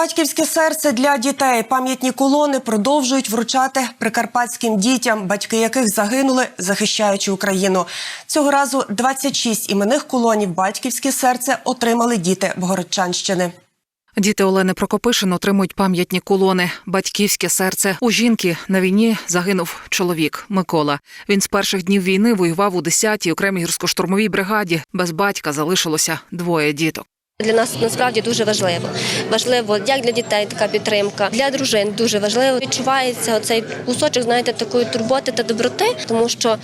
Батьківське серце для дітей. Пам'ятні колони продовжують вручати прикарпатським дітям, батьки яких загинули, захищаючи Україну. Цього разу 26 іменних колонів Батьківське серце отримали діти Богородчанщини. Діти Олени Прокопишин отримують пам'ятні колони. Батьківське серце у жінки на війні загинув чоловік Микола. Він з перших днів війни воював у 10-й окремій гірсько-штурмовій бригаді. Без батька залишилося двоє діток. Для нас насправді дуже важливо. Важливо як для дітей така підтримка, для дружин дуже важливо. Відчувається оцей кусочок, знаєте, такої турботи та доброти, тому що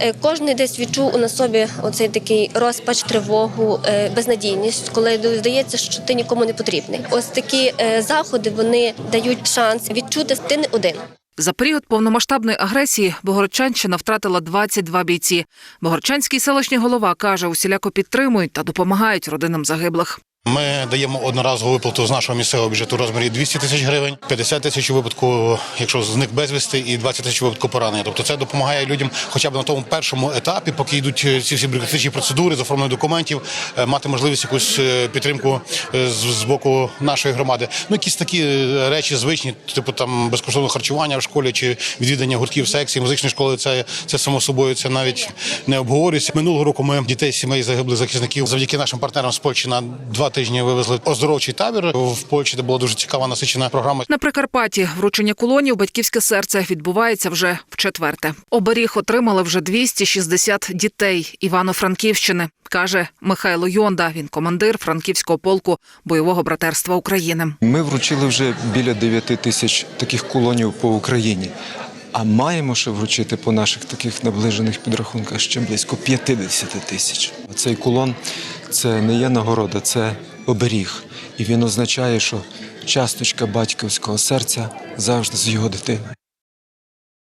е, кожен десь відчув на собі оцей такий розпач, тривогу, е, безнадійність, коли здається, що ти нікому не потрібний. Ось такі е, заходи вони дають шанс відчути, ти не один. За період повномасштабної агресії Богородчанщина втратила 22 бійці. Богородчанський селищний голова каже, усіляко підтримують та допомагають родинам загиблих. Ми даємо одноразову виплату з нашого місцевого бюджету в розмірі 200 тисяч гривень, 50 тисяч випадку, якщо зник безвісти, і 20 тисяч випадку поранення. Тобто це допомагає людям, хоча б на тому першому етапі, поки йдуть е, ці всі бюрократичні процедури з оформлення документів, е, мати можливість якусь е, підтримку з, боку нашої громади. Ну якісь такі речі звичні, типу там безкоштовне харчування в школі чи відвідання гуртків секції, музичної школи. Це це само собою це навіть не обговорюється. Минулого року ми дітей сімей загиблих захисників завдяки нашим партнерам з Польщі на два тижні вивезли оздоровчий табір в Польщі, де була дуже цікава насичена програма. На Прикарпатті вручення колонів батьківське серце відбувається вже в четверте. Оберіг отримали вже 260 дітей Івано-Франківщини, каже Михайло Йонда. Він командир франківського полку бойового братерства України. Ми вручили вже біля 9 тисяч таких кулонів по Україні. А маємо ще вручити по наших таких наближених підрахунках ще близько 50 тисяч. Цей кулон це не є нагорода, це оберіг. І він означає, що часточка батьківського серця завжди з його дитиною.